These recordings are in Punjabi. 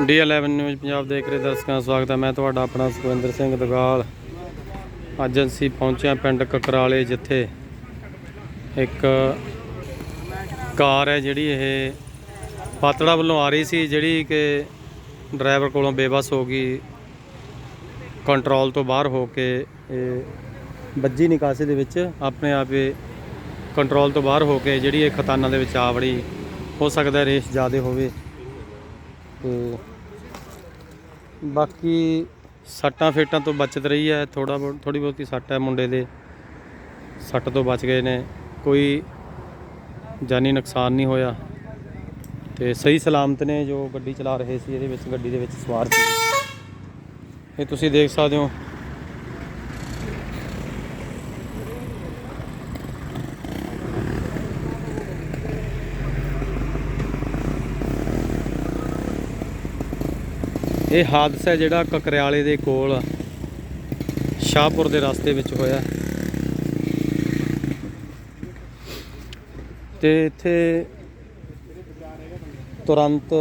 ਡੀ11 ਨਿਊਜ਼ ਪੰਜਾਬ ਦੇਖ ਰਹੇ ਦਰਸ਼ਕਾਂ ਦਾ ਸਵਾਗਤ ਹੈ। ਮੈਂ ਤੁਹਾਡਾ ਆਪਣਾ ਸੁਖਵਿੰਦਰ ਸਿੰਘ ਦਗਾਲ। ਅੱਜ ਅਸੀਂ ਪਹੁੰਚੇ ਪਿੰਡ ਕਕਰਾਲੇ, ਜਿੱਥੇ ਇੱਕ ਕਾਰ ਹੈ ਜਿਹੜੀ ਇਹ ਪਾਤੜਾ ਵੱਲੋਂ ਆ ਰਹੀ ਸੀ, ਜਿਹੜੀ ਕਿ ਡਰਾਈਵਰ ਕੋਲੋਂ ਬੇਬਸ ਹੋ ਗਈ, ਕੰਟਰੋਲ ਤੋਂ ਬਾਹਰ ਹੋ ਕੇ ਇਹ ਵੱਜੀ ਨਿਕਾਸੇ ਦੇ ਵਿੱਚ, ਆਪਣੇ ਆਪ ਇਹ ਕੰਟਰੋਲ ਤੋਂ ਬਾਹਰ ਹੋ ਕੇ ਜਿਹੜੀ ਇਹ ਖਤਾਨਾਂ ਦੇ ਵਿੱਚ ਆ ਵੜੀ, ਹੋ ਸਕਦਾ ਰੇਸ ਜ਼ਿਆਦਾ ਹੋਵੇ। ਤੇ ਬਾਕੀ ਸੱਟਾਂ ਫੇਟਾਂ ਤੋਂ ਬਚਤ ਰਹੀ ਹੈ ਥੋੜਾ ਥੋੜੀ ਬਹੁਤੀ ਸੱਟ ਹੈ ਮੁੰਡੇ ਦੇ। ਸੱਟ ਤੋਂ ਬਚ ਗਏ ਨੇ, ਕੋਈ ਜਾਨੀ ਨੁਕਸਾਨ ਨਹੀਂ ਹੋਇਆ। ਤੇ ਸਹੀ ਸਲਾਮਤ ਨੇ ਜੋ ਗੱਡੀ ਚਲਾ ਰਹੇ ਸੀ, ਇਹਦੇ ਵਿੱਚ, ਗੱਡੀ ਦੇ ਵਿੱਚ ਸਵਾਰ ਸੀ। ਇਹ ਤੁਸੀਂ ਦੇਖ ਸਕਦੇ ਹੋ। ਇਹ ਹਾਦਸਾ ਜਿਹੜਾ ਕਕਰਿਆਲੇ ਦੇ ਕੋਲ ਸ਼ਾਹਪੁਰ ਦੇ ਰਸਤੇ ਵਿੱਚ ਹੋਇਆ। ਤੇ ਇੱਥੇ ਤੁਰੰਤ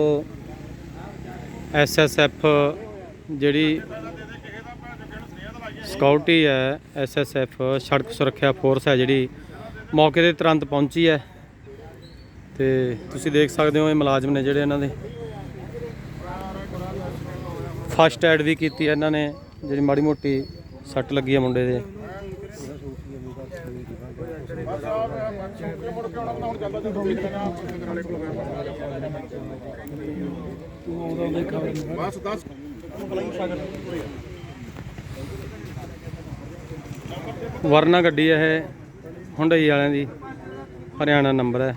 ਐਸਐਸਐਫ ਜਿਹੜੀ ਸਕਾਊਟੀ ਹੈ ਐਸਐਸਐਫ ਸੜਕ ਸੁਰੱਖਿਆ ਫੋਰਸ ਹੈ ਜਿਹੜੀ ਮੌਕੇ ਤੇ ਤੁਰੰਤ ਪਹੁੰਚੀ ਹੈ। ਤੇ ਤੁਸੀਂ ਦੇਖ ਸਕਦੇ ਹੋ ਇਹ ਮੁਲਾਜ਼ਮ ਨੇ ਜਿਹੜੇ ਇਹਨਾਂ ਦੇ ਫਸਟ ਐਡ ਵੀ ਕੀਤੀ ਹੈ ਇਹਨਾਂ ਨੇ, ਜਿਹੜੀ ਮਾੜੀ ਮੋਟੀ ਸੱਟ ਲੱਗੀ ਹੈ ਮੁੰਡੇ ਦੇ। ਬਸ ਦੱਸ ਵਰਨਾ ਗੱਡੀ ਹੈ ਇਹ, ਹੁੰਡਈ ਵਾਲਿਆਂ ਦੀ, ਹਰਿਆਣਾ ਨੰਬਰ ਹੈ।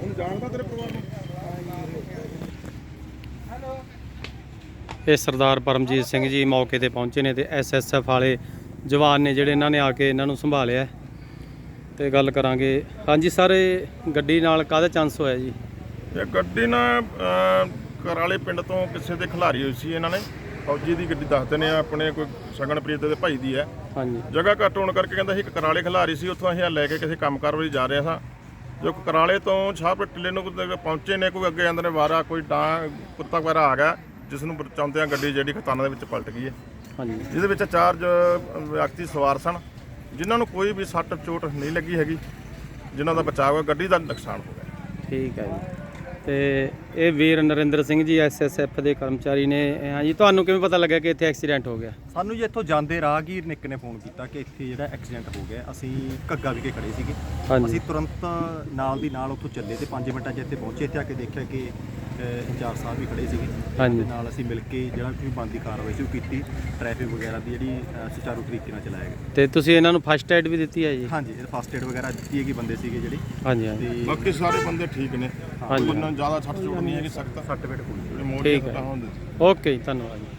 ਹੁਣ ਜਾਣਦਾ ਤੇਰੇ ਪਰਿਵਾਰ ਨੂੰ। ਇਹ ਸਰਦਾਰ ਪਰਮਜੀਤ ਸਿੰਘ ਜੀ ਮੌਕੇ ਤੇ ਪਹੁੰਚੇ ਨੇ ਤੇ ਐਸਐਸਐਫ ਵਾਲੇ ਜਵਾਨ ਨੇ ਜਿਹੜੇ ਇਹਨਾਂ ਨੇ ਆ ਕੇ ਇਹਨਾਂ ਨੂੰ ਸੰਭਾਲਿਆ। ਤੇ ਗੱਲ ਕਰਾਂਗੇ। ਹਾਂਜੀ ਸਰ ਗੱਡੀ ਨਾਲ ਕਾਹਦਾ ਚਾਂਸ ਹੋਇਆ ਜੀ? ਇਹ ਗੱਡੀ ਨਾ ਅਹ, ਕਰਾਲੇ ਪਿੰਡ ਤੋਂ ਕਿਸੇ ਦੇ ਖਿਲਾਰੀ ਹੋਈ ਸੀ ਇਹਨਾਂ ਨੇ। ਫੌਜੀ ਦੀ ਗੱਡੀ ਦੱਸਦੇ ਨੇ ਆਪਣੇ ਕੋਈ ਸ਼ਗਨਪ੍ਰੀਤ ਦੇ ਭਾਈ ਦੀ ਹੈ। ਹਾਂਜੀ। ਜਗ੍ਹਾ ਘੱਟ ਹੋਣ ਕਰਕੇ ਕਹਿੰਦਾ ਸੀ ਇੱਕ ਕਰਾਲੇ ਖਿਲਾਰੀ ਸੀ ਉੱਥੋਂ ਅਸੀਂ ਲੈ ਕੇ ਕਿਸੇ ਕੰਮਕਾਰ ਵਾਲੀ ਜਾ ਰਹੇ ਸਾਂ। ਜੋ ਕਰਾਲੇ ਤੋਂ ਸ਼ਾਹਪੁਰ ਟਿੱਲੇ ਨੂੰ ਪਹੁੰਚੇ ਨੇ ਕੋਈ ਅੱਗੇ ਜਾਂਦੇ ਨੇ ਵਾਰਾ ਕੋਈ ਡਾਂ ਕੁੱਤਾ ਵਗੈਰਾ ਆ ਗਿਆ। ਜਿਸ ਨੂੰ ਬਚਾਉਂਦਿਆਂ ਗੱਡੀ ਜਿਹੜੀ ਖਤਾਨਾਂ ਦੇ ਵਿੱਚ ਪਲਟ ਗਈ ਹੈ। ਹਾਂਜੀ। ਜਿਹਦੇ ਵਿੱਚ ਚਾਰ ਜ- ਵਿਅਕਤੀ ਸਵਾਰ ਸਨ ਜਿਨ੍ਹਾਂ ਨੂੰ ਕੋਈ ਵੀ ਸੱਟ ਚੋਟ ਨਹੀਂ ਲੱਗੀ ਹੈਗੀ ਜਿਨ੍ਹਾਂ ਦਾ ਬਚਾਅ ਹੋਇਆ ਗੱਡੀ ਦਾ ਨੁਕਸਾਨ ਹੋ ਗਿਆ। ਠੀਕ ਹੈ ਜੀ। ਤੇ ਇਹ ਵੀਰ ਨਰਿੰਦਰ ਸਿੰਘ ਜੀ ਐਸਐਸਐਫ ਦੇ ਕਰਮਚਾਰੀ ਨੇ ਇਹ ਹਾਂਜੀ ਤੁਹਾਨੂੰ ਕਿਵੇਂ ਪਤਾ ਲੱਗਿਆ ਕਿ ਇੱਥੇ ਐਕਸੀਡੈਂਟ ਹੋ ਗਿਆ? ਸਾਨੂੰ ਜੀ ਇੱਥੋਂ ਜਾਂਦੇ ਰਾਹਗੀਰ ਨੇ ਇੱਕ ਨੇ ਫੋਨ ਕੀਤਾ ਕਿ ਇੱਥੇ ਜਿਹੜਾ ਐਕਸੀਡੈਂਟ ਹੋ ਗਿਆ ਅਸੀਂ ਘੱਗਾ ਵਿਖੇ ਖੜੇ ਸੀਗੇ। ਹਾਂਜੀ। ਅਸੀਂ ਤੁਰੰਤ ਨਾਲ ਦੀ ਨਾਲ ਉੱਥੋਂ ਚੱਲੇ ਤੇ 5 ਮਿੰਟਾਂ 'ਚ ਇੱਥੇ ਪਹੁੰਚੇ ਇੱਥੇ ਆ ਕੇ ਦੇਖਿਆ ਕਿ ਇੰਚਾਰਜ ਸਾਹਿਬ ਵੀ ਖੜੇ ਸੀਗੇ। ਹਾਂਜੀ। ਤੇ ਨਾਲ ਅਸੀਂ ਮਿਲ ਕੇ ਜਿਹੜਾ ਕੋਈ ਬੰਦੀ ਕਾਰਵਾਈ ਸੀ ਉਹ ਕੀਤੀ। ਟ੍ਰੈਫਿਕ ਵਗੈਰਾ ਦੀ ਜਿਹੜੀ ਸੁਚਾਰੂ ਤਰੀਕੇ ਨਾਲ ਚਲਾਇਆ ਗਿਆ। ਤੇ ਤੁਸੀਂ ਇਹਨਾਂ ਨੂੰ ਫਸਟ ਐਡ ਵੀ ਦਿੱਤੀ ਹੈ ਜੀ? ਹਾਂਜੀ ਇਹ ਫਸਟ ਏਡ ਵਗੈਰਾ ਦਿੱਤੀ ਹੈਗੀ ਬੰਦੇ ਸੀਗੇ ਜਿਹੜੇ। ਹਾਂਜੀ ਹਾਂਜੀ। ਤੇ ਬਾਕੀ ਸਾਰੇ ਬੰਦੇ ਠੀਕ ਨੇ। ਹਾਂਜੀ। ਉਹਨਾਂ ਜ਼ਿਆਦਾ ਸੱਟ ਚੋਟ ਨਹੀਂ ਹੈਗੀ ਸਖਤ। ਸਰਟੀਫਿਕੇਟ ਮੋੜ ਠੀਕ ਹੈ। ਓਕੇ ਜੀ ਧੰਨਵਾਦ ਜੀ।